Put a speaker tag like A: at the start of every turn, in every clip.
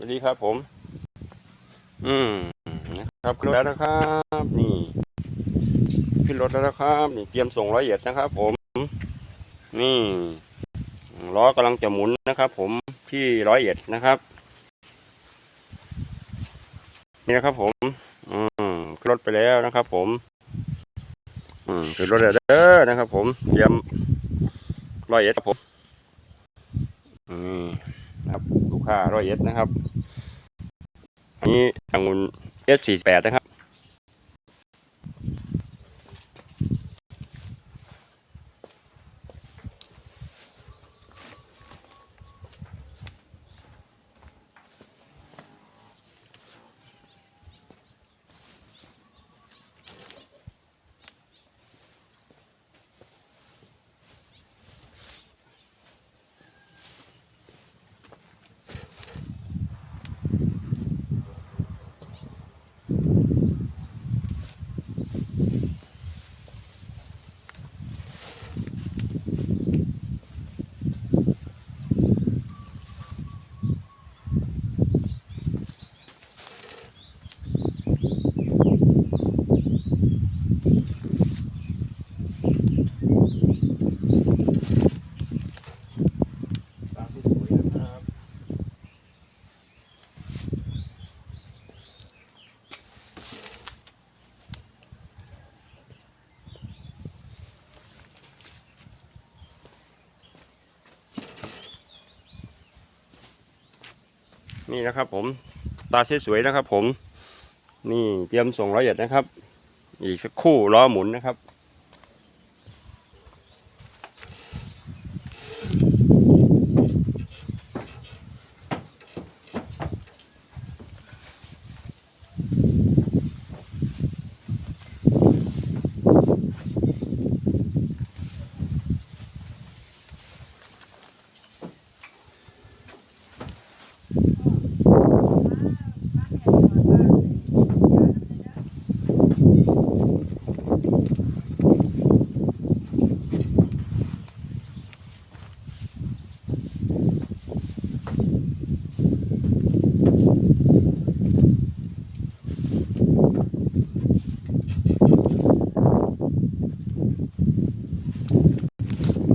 A: สวัสดีครับผม อืมนะครับขึ้นรถแล้วนะครับ นี่ขึ้นรถแล้วนะครับนี่เตรียมส่งร้อยเอ็ดนะครับ ผม นี่ล้อกำลังจะหมุนนะครับ ผมที่ร้อยเอ็ดนะครับ นี่นะครับ ผม อืมขึ้นรถไปแล้วนะครับ ผม อืมขึ้นรถแล้วเด้อนะครับ ผมเตรียมร้อยเอ็ดครับผมนี่ครับลูกค้าร้อยเอ็ดนะครับ อันนี้องุ่น S48 นะครับ นี่นะครับผมตาสวยๆนะครับผมนี่เตรียมส่งร้อยเอ็ดนะครับ อีกสักคู่ล้อหมุนนะครับ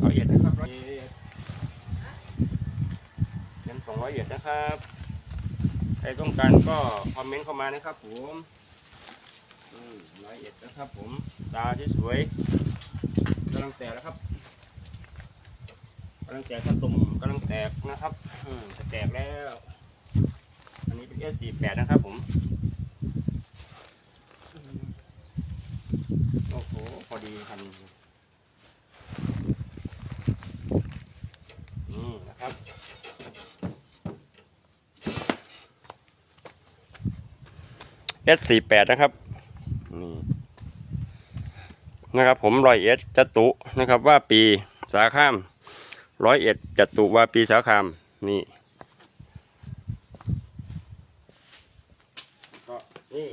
A: ร้อยเอ็ดนะครับร้อยเอ็ดเงินสองร้อยเอ็ด นะครับ ใครต้องการก็คอมเมนต์เข้ามานะครับ ผมอืมร้อยเอ็ดนะครับ ผม ตาที่สวยกำลังแตกแล้วครับกำลังแตกข้าตุ่มกำลังแตกนะครับจะแตกแล้ว อันนี้เป็น S48 นะครับผมอืมโอ้โห พอดีคันนี่นะครับ S48 นะครับนี่นะครับ ผมร้อยเอ็ดจตุนะครับว่าปีสาขามร้อยเอ็ดจตุว่าปีสาขามนี่ก็นี่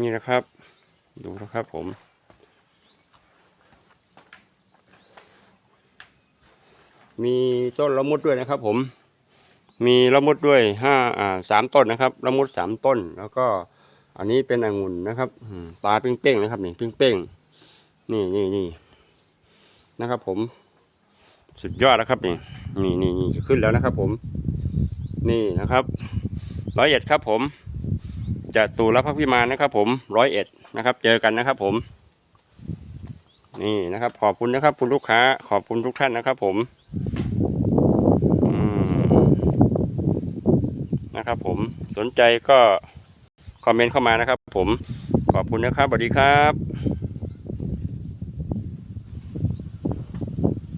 A: นี่นะครับ ดูนะครับผม มีต้นละมุดด้วยนะครับ ผม มีละมุดด้วยห้าอ่าสามต้นนะครับละมุดสามต้น แล้วก็อันนี้เป็นองุ่นนะครับตาเป้งๆนะครับนี่เป้งๆนี่นี่นี่นะครับ ผม สุดยอดนะครับนี่นี่นี่นี่จะขึ้นแล้วนะครับ ผม นี่นะครับร้อยเอ็ดครับผม จะตูรับพักพิมานนะครับผมร้อยเอ็ดนะครับ เจอกันนะครับผม นี่นะครับ ขอบคุณนะครับ คุณลูกค้า ขอบคุณทุกท่านนะครับ ผมนะครับ ผมสนใจก็คอมเมนต์เข้ามานะครับ ผมขอบคุณนะครับสวัสดีครับ